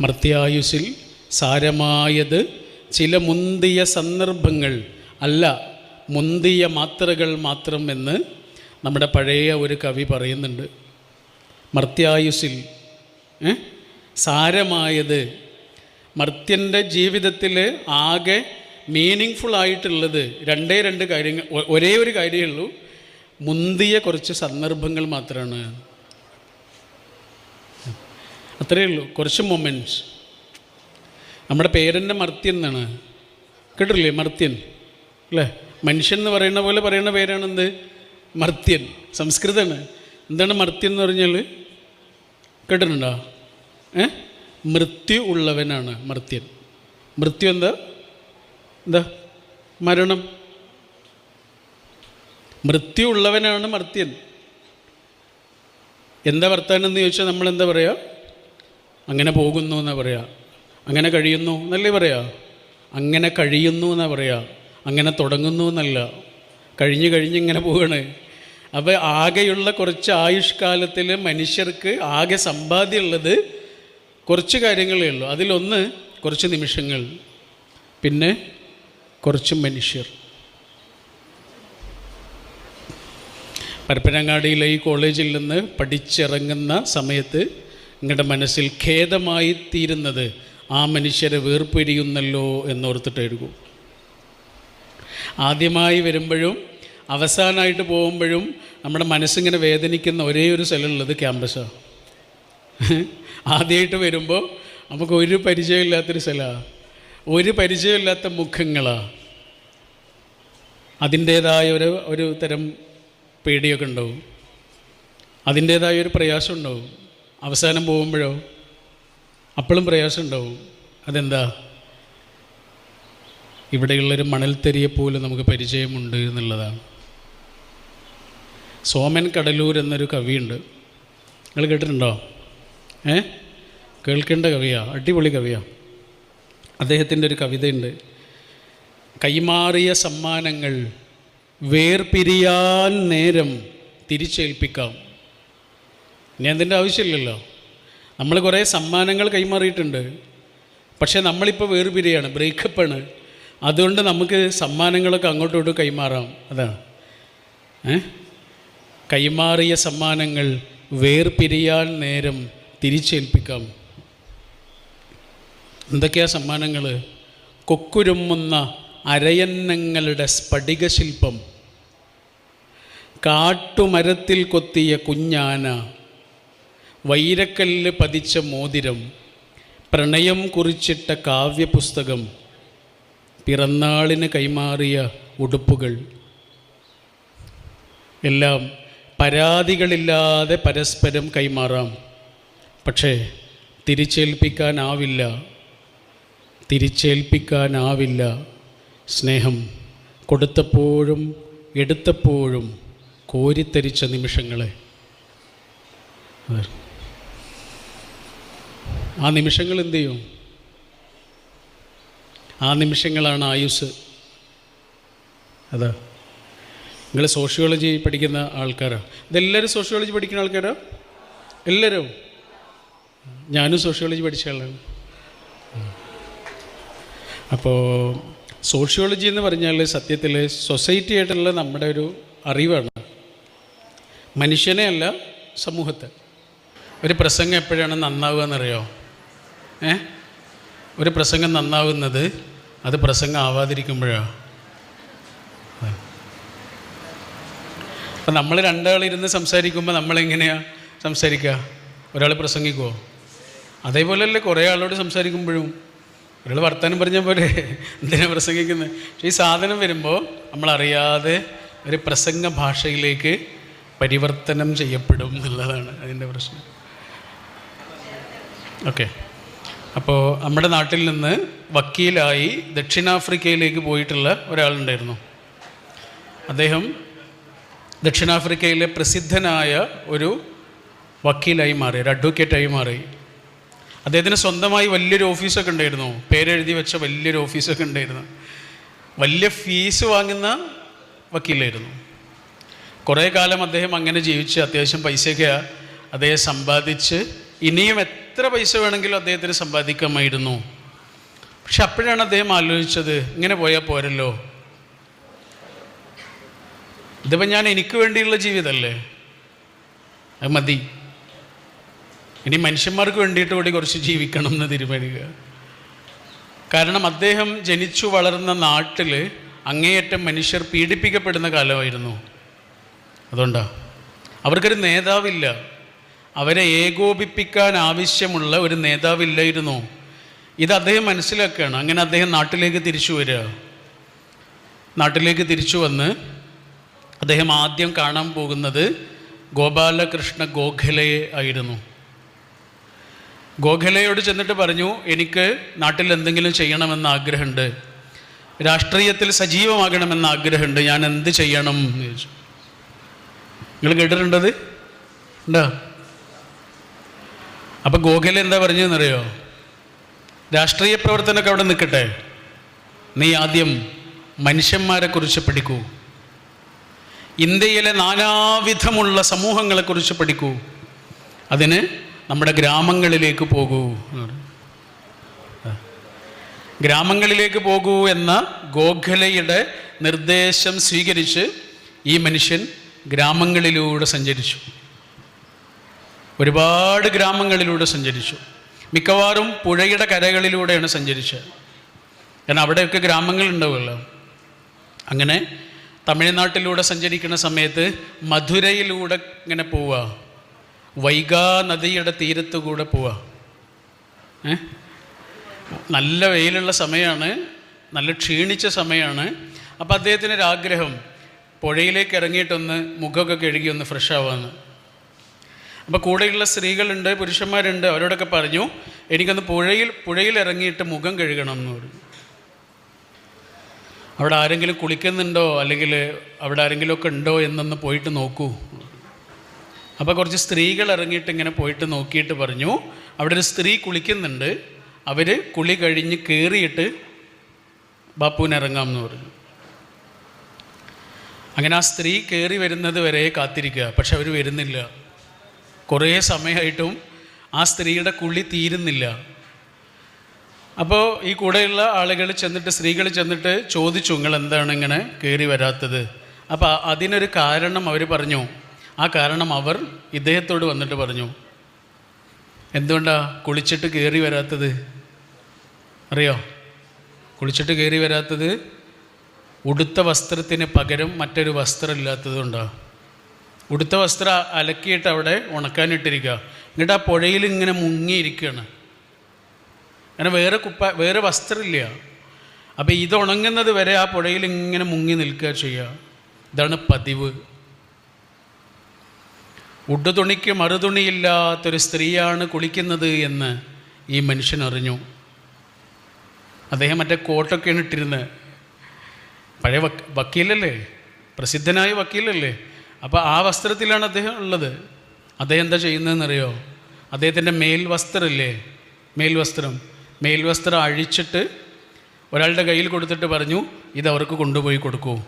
മർത്യായുസിൽ സാരമായത് ചില മുന്തിയ സന്ദർഭങ്ങൾ അല്ല മുന്തിയ മാത്രകൾ മാത്രം എന്ന് നമ്മുടെ പഴയ ഒരു കവി പറയുന്നുണ്ട്. മർത്യായുസിൽ? സാരമായത് മർത്യന്റെ ജീവിതത്തിൽ ആകെ മീനിങ് ഫുൾ ആയിട്ടുള്ളത് രണ്ടേ രണ്ട് കാര്യങ്ങൾ ഒരേ ഒരു കാര്യമേ ഉള്ളൂ. മുന്തിയ കുറച്ച് സന്ദർഭങ്ങൾ മാത്രമാണ്. അത്രയേ ഉള്ളൂ. കുറച്ച് മൊമെന്റ്സ് നമ്മുടെ പേരന്റെ മർത്യൻ എന്നാണ്. കേട്ടില്ലേ മർത്യൻ. അല്ലേ? മനുഷ്യൻ എന്ന് പറയുന്ന പോലെ പറയുന്ന പേരാണ് എന്ത് മർത്യൻ. സംസ്കൃതമാണ് എന്താണ് മർത്യൻ എന്ന് പറഞ്ഞാൽ? കേട്ടിട്ടുണ്ടോ? ഏ? മൃത്യു ഉള്ളവനാണ് മർത്യൻ. മൃത്യു എന്താ? എന്താ? മരണം. മൃത്യു ഉള്ളവനാണ് മർത്യൻ. എന്താ വർത്താനം എന്ന് ചോദിച്ചാൽ നമ്മൾ എന്താ പറയുക അങ്ങനെ പോകുന്നു എന്നാ പറയുക അങ്ങനെ കഴിയുന്നു എന്നല്ലേ പറയാ? അങ്ങനെ കഴിയുന്നു എന്നാ പറയാ? അങ്ങനെ തുടങ്ങുന്നു എന്നല്ല. കഴിഞ്ഞ് കഴിഞ്ഞ് ഇങ്ങനെ പോവാണ്. അപ്പോൾ ആകെയുള്ള കുറച്ച് ആയുഷ്കാലത്തിൽ മനുഷ്യർക്ക് ആകെ സമ്പാദ്യമുള്ളത് കുറച്ച് കാര്യങ്ങളേ ഉള്ളൂ. അതിലൊന്ന് കുറച്ച് നിമിഷങ്ങൾ. പിന്നെ കുറച്ച് മനുഷ്യർ. പരപ്പനങ്ങാടിയിലെ ഈ കോളേജിൽ നിന്ന് പഠിച്ചിറങ്ങുന്ന സമയത്ത് നിങ്ങളുടെ മനസ്സിൽ ഖേദമായി തീരുന്നത് ആ മനുഷ്യരെ വേർപിരിയുന്നല്ലോ എന്നോർത്തിട്ട് എഴുകൂ ആദ്യമായി വരുമ്പോഴും അവസാനമായിട്ട് പോകുമ്പോഴും നമ്മുടെ മനസ്സിങ്ങനെ വേദനിക്കുന്ന ഒരേ ഒരു സ്ഥലമുള്ളത് ക്യാമ്പസാണ് ആദ്യമായിട്ട് വരുമ്പോൾ നമുക്ക് ഒരു പരിചയമില്ലാത്തൊരു സ്ഥലമാണ് ഒരു പരിചയമില്ലാത്ത മുഖങ്ങളാണ് അതിന്റേതായ ഒരു ഒരു തരം പേടിയൊക്കെ ഉണ്ടാവും. അതിന്റേതായ ഒരു പ്രയാസം ഉണ്ടാവും. അവസാനം പോകുമ്പോഴോ? അപ്പോഴും പ്രയാസം ഉണ്ടാവും അതെന്താ? ഇവിടെയുള്ളൊരു മണൽത്തരിയെ പോലും നമുക്ക് പരിചയമുണ്ട് എന്നുള്ളതാണ്. സോമൻ കടലൂർ എന്നൊരു കവിയുണ്ട്. നിങ്ങൾ കേട്ടിട്ടുണ്ടോ? ഏ? കേൾക്കേണ്ട കവിയാ. അടിപൊളി കവിയാ. അദ്ദേഹത്തിന്റെ ഒരു കവിതയുണ്ട്. കൈമാറിയ സമ്മാനങ്ങൾ വേർപിരിയാൻ നേരം തിരിച്ചേൽപ്പിക്കാം. ഇനി അതിന്റെ ആവശ്യമില്ലല്ലോ. നമ്മൾ കുറേ സമ്മാനങ്ങൾ കൈമാറിയിട്ടുണ്ട്. പക്ഷേ നമ്മളിപ്പോൾ വേർപിരിയാണ് ബ്രേക്കപ്പാണ്. അതുകൊണ്ട് നമുക്ക് സമ്മാനങ്ങളൊക്കെ അങ്ങോട്ടും ഇങ്ങോട്ടും കൈമാറാം. അതാണ് ഏ? കൈമാറിയ സമ്മാനങ്ങൾ വേർപിരിയാൻ നേരം തിരിച്ചേൽപ്പിക്കാം. എന്തൊക്കെയാ സമ്മാനങ്ങൾ കൊക്കുരുമ്മുന്ന അരയന്നങ്ങളുടെ സ്ഫടികശില്പം. കാട്ടുമരത്തിൽ കൊത്തിയ കുഞ്ഞാന. വൈരക്കല്ല് പതിച്ച മോതിരം പ്രണയം കുറിച്ചിട്ട കാവ്യപുസ്തകം പിറന്നാളിന് കൈമാറിയ ഉടുപ്പുകൾ. എല്ലാം പരാതികളില്ലാതെ പരസ്പരം കൈമാറാം. പക്ഷേ തിരിച്ചേൽപ്പിക്കാനാവില്ല. തിരിച്ചേൽപ്പിക്കാനാവില്ല. സ്നേഹം കൊടുത്തപ്പോഴും എടുത്തപ്പോഴും കോരിത്തരിച്ച നിമിഷങ്ങളെ. അതെ. ആ നിമിഷങ്ങൾ എന്ത് ചെയ്യും? ആ നിമിഷങ്ങളാണ് ആയുസ്. അതാ. നിങ്ങൾ സോഷ്യോളജി പഠിക്കുന്ന ആൾക്കാരാ. ഇതെല്ലാവരും സോഷ്യോളജി പഠിക്കുന്ന ആൾക്കാരോ? എല്ലാവരും? ഞാനും സോഷ്യോളജി പഠിച്ച ആളാണ്. അപ്പോൾ സോഷ്യോളജി എന്ന് പറഞ്ഞാൽ സത്യത്തിൽ സൊസൈറ്റി ആയിട്ടുള്ള നമ്മുടെ ഒരു അറിവാണ്. മനുഷ്യനെ അല്ല സമൂഹത്തെ. ഒരു പ്രസംഗം എപ്പോഴാണ് നന്നാവുക എന്നറിയോ? ഏ? ഒരു പ്രസംഗം നന്നാവുന്നത് അത് പ്രസംഗം ആവാതിരിക്കുമ്പോഴാണ് അപ്പം നമ്മൾ രണ്ടാളിരുന്ന് സംസാരിക്കുമ്പോൾ നമ്മളെങ്ങനെയാണ് സംസാരിക്കുക ഒരാൾ പ്രസംഗിക്കുമോ അതേപോലെയല്ലേ കുറേ ആളോട് സംസാരിക്കുമ്പോഴും. ഒരാൾ വർത്തമാനം പറഞ്ഞ പോലെ എന്തിനാണ് പ്രസംഗിക്കുന്നത് പക്ഷേ ഈ സാധനം വരുമ്പോൾ നമ്മളറിയാതെ ഒരു പ്രസംഗ ഭാഷയിലേക്ക് പരിവർത്തനം ചെയ്യപ്പെടും എന്നുള്ളതാണ് അതിന്റെ പ്രശ്നം. ഓക്കെ. അപ്പോൾ നമ്മുടെ നാട്ടിൽ നിന്ന് വക്കീലായി ദക്ഷിണാഫ്രിക്കയിലേക്ക് പോയിട്ടുള്ള ഒരാളുണ്ടായിരുന്നു. അദ്ദേഹം ദക്ഷിണാഫ്രിക്കയിലെ പ്രസിദ്ധനായ ഒരു വക്കീലായി മാറി ഒരു അഡ്വക്കേറ്റായി മാറി. അദ്ദേഹത്തിന് സ്വന്തമായി വലിയൊരു ഓഫീസൊക്കെ ഉണ്ടായിരുന്നു. പേരെഴുതി വെച്ച വലിയൊരു ഓഫീസൊക്കെ ഉണ്ടായിരുന്നു. വലിയ ഫീസ് വാങ്ങുന്ന വക്കീലായിരുന്നു. കുറേ കാലം അദ്ദേഹം അങ്ങനെ ജീവിച്ച് അത്യാവശ്യം പൈസയൊക്കെ അദ്ദേഹം സമ്പാദിച്ച് ഇനിയും എത്ര പൈസ വേണമെങ്കിലും അദ്ദേഹത്തിന് സമ്പാദിക്കാമായിരുന്നു. പക്ഷെ അപ്പോഴാണ് അദ്ദേഹം ആലോചിച്ചത് ഇങ്ങനെ പോയാൽ പോരല്ലോ. ഇതിപ്പോൾ ഞാൻ എനിക്ക് വേണ്ടിയുള്ള ജീവിതമല്ലേ അത് മതി. ഇനി മനുഷ്യന്മാർക്ക് വേണ്ടിയിട്ട് കൂടി കുറച്ച് ജീവിക്കണം എന്ന് തീരുമാനിക്കുക. കാരണം അദ്ദേഹം ജനിച്ചു വളർന്ന നാട്ടിൽ അങ്ങേയറ്റം മനുഷ്യർ പീഡിപ്പിക്കപ്പെടുന്ന കാലമായിരുന്നു. അതുകൊണ്ടാണ് അവർക്കൊരു നേതാവില്ല. അവരെ ഏകോപിപ്പിക്കാൻ ആവശ്യമുള്ള ഒരു നേതാവില്ലായിരുന്നു. ഇത് അദ്ദേഹം മനസ്സിലാക്കുകയാണ്. അങ്ങനെ അദ്ദേഹം നാട്ടിലേക്ക് തിരിച്ചു വരിക. നാട്ടിലേക്ക് തിരിച്ചു വന്ന് അദ്ദേഹം ആദ്യം കാണാൻ പോകുന്നത് ഗോപാലകൃഷ്ണ ഗോഖലയെ ആയിരുന്നു. ഗോഖലയോട് ചെന്നിട്ട് പറഞ്ഞു എനിക്ക് നാട്ടിൽ എന്തെങ്കിലും ചെയ്യണമെന്ന് ആഗ്രഹമുണ്ട്. രാഷ്ട്രീയത്തിൽ സജീവമാകണമെന്ന് ആഗ്രഹമുണ്ട്. ഞാൻ എന്ത് ചെയ്യണം? എന്ന് ചോദിച്ചു. നിങ്ങൾ കേട്ടിട്ടുണ്ടത്? ഉണ്ടോ? അപ്പം ഗോഖല എന്താ പറഞ്ഞതെന്നറിയോ? രാഷ്ട്രീയ പ്രവർത്തനമൊക്കെ അവിടെ നിൽക്കട്ടെ. നീ ആദ്യം മനുഷ്യന്മാരെക്കുറിച്ച് പഠിക്കൂ. ഇന്ത്യയിലെ നാനാവിധമുള്ള സമൂഹങ്ങളെക്കുറിച്ച് പഠിക്കൂ. അതിന് നമ്മുടെ ഗ്രാമങ്ങളിലേക്ക് പോകൂ. ഗ്രാമങ്ങളിലേക്ക് പോകൂ എന്ന ഗോഖലയുടെ നിർദ്ദേശം സ്വീകരിച്ച് ഈ മനുഷ്യൻ ഗ്രാമങ്ങളിലൂടെ സഞ്ചരിച്ചു. ഒരുപാട് ഗ്രാമങ്ങളിലൂടെ സഞ്ചരിച്ചു. മിക്കവാറും പുഴയുടെ കരകളിലൂടെയാണ് സഞ്ചരിച്ചത്. കാരണം അവിടെയൊക്കെ ഗ്രാമങ്ങളുണ്ടാവുമല്ലോ. അങ്ങനെ തമിഴ്നാട്ടിലൂടെ സഞ്ചരിക്കുന്ന സമയത്ത് മധുരയിലൂടെ ഇങ്ങനെ പോവുക. വൈഗാ നദിയുടെ തീരത്ത് കൂടെ പോവുക. നല്ല വെയിലുള്ള സമയമാണ്. നല്ല ക്ഷീണിച്ച സമയമാണ്. അപ്പോൾ അദ്ദേഹത്തിനൊരാഗ്രഹം. പുഴയിലേക്ക് ഇറങ്ങിയിട്ടൊന്ന് മുഖമൊക്കെ കഴുകി ഒന്ന് ഫ്രഷ് ആവാമെന്ന് അപ്പോൾ കൂടെയുള്ള സ്ത്രീകളുണ്ട് പുരുഷന്മാരുണ്ട് അവരോടൊക്കെ പറഞ്ഞു എനിക്കൊന്ന് പുഴയിൽ പുഴയിൽ ഇറങ്ങിയിട്ട് മുഖം കഴുകണം എന്ന് പറഞ്ഞു. അവിടെ ആരെങ്കിലും കുളിക്കുന്നുണ്ടോ? അല്ലെങ്കിൽ അവിടെ ആരെങ്കിലുമൊക്കെ ഉണ്ടോ എന്നൊന്ന് പോയിട്ട് നോക്കൂ. അപ്പോൾ കുറച്ച് സ്ത്രീകൾ ഇറങ്ങിയിട്ട് ഇങ്ങനെ പോയിട്ട് നോക്കിയിട്ട് പറഞ്ഞു അവിടെ ഒരു സ്ത്രീ കുളിക്കുന്നുണ്ട് അവർ കുളി കഴിഞ്ഞ് കയറിയിട്ട് ബാപ്പുവിന് ഇറങ്ങാം എന്ന് പറഞ്ഞു. അങ്ങനെ ആ സ്ത്രീ കയറി വരുന്നത് വരെ കാത്തിരിക്കുക. പക്ഷെ അവർ വരുന്നില്ല. കുറേ സമയമായിട്ടും ആ സ്ത്രീയുടെ കുളി തീരുന്നില്ല. അപ്പോൾ ഈ കൂടെയുള്ള ആളുകൾ ചെന്നിട്ട് സ്ത്രീകൾ ചെന്നിട്ട് ചോദിച്ചു നിങ്ങൾ എന്താണ് ഇങ്ങനെ കയറി വരാത്തത്? അപ്പോൾ അതിനൊരു കാരണം അവർ പറഞ്ഞു. ആ കാരണം അവർ ഇദ്ദേഹത്തോട് വന്നിട്ട് പറഞ്ഞു. എന്തുകൊണ്ടാ കുളിച്ചിട്ട് കയറി വരാത്തത്? അറിയോ? കുളിച്ചിട്ട് കയറി വരാത്തത് ഉടുത്ത വസ്ത്രത്തിന് പകരം മറ്റൊരു വസ്ത്രമില്ലാത്തതുകൊണ്ടാണ് ഉടുത്ത വസ്ത്രം അലക്കിയിട്ട് അവിടെ ഉണക്കാനിട്ടിരിക്കുക. എന്നിട്ട് ആ പുഴയിൽ ഇങ്ങനെ മുങ്ങിയിരിക്കുകയാണ്. അങ്ങനെ വേറെ കുപ്പ വേറെ വസ്ത്രമില്ല. അപ്പോൾ ഇത് ഉണങ്ങുന്നത് വരെ ആ പുഴയിൽ ഇങ്ങനെ മുങ്ങി നിൽക്കുക ചെയ്യുക. ഇതാണ് പതിവ്. ഉടുതുണിക്ക് മറുതുണിയില്ലാത്തൊരു സ്ത്രീയാണ് കുളിക്കുന്നത് എന്ന് ഈ മനുഷ്യൻ അറിഞ്ഞു. അദ്ദേഹം മറ്റേ കോട്ടൊക്കെയാണ് ഇട്ടിരുന്നത്. പഴയ വക്ക് വക്കീലല്ലേ? പ്രസിദ്ധനായ വക്കീലല്ലേ? അപ്പോൾ ആ വസ്ത്രത്തിലാണ് അദ്ദേഹം ഉള്ളത്. അദ്ദേഹം എന്താ ചെയ്യുന്നതെന്നറിയോ? അദ്ദേഹത്തിന്റെ മേൽവസ്ത്രമില്ലേ മേൽവസ്ത്രം. മേൽവസ്ത്രം അഴിച്ചിട്ട് ഒരാളുടെ കയ്യിൽ കൊടുത്തിട്ട് പറഞ്ഞു ഇത് അവർക്ക് കൊണ്ടുപോയി കൊടുക്കൂ.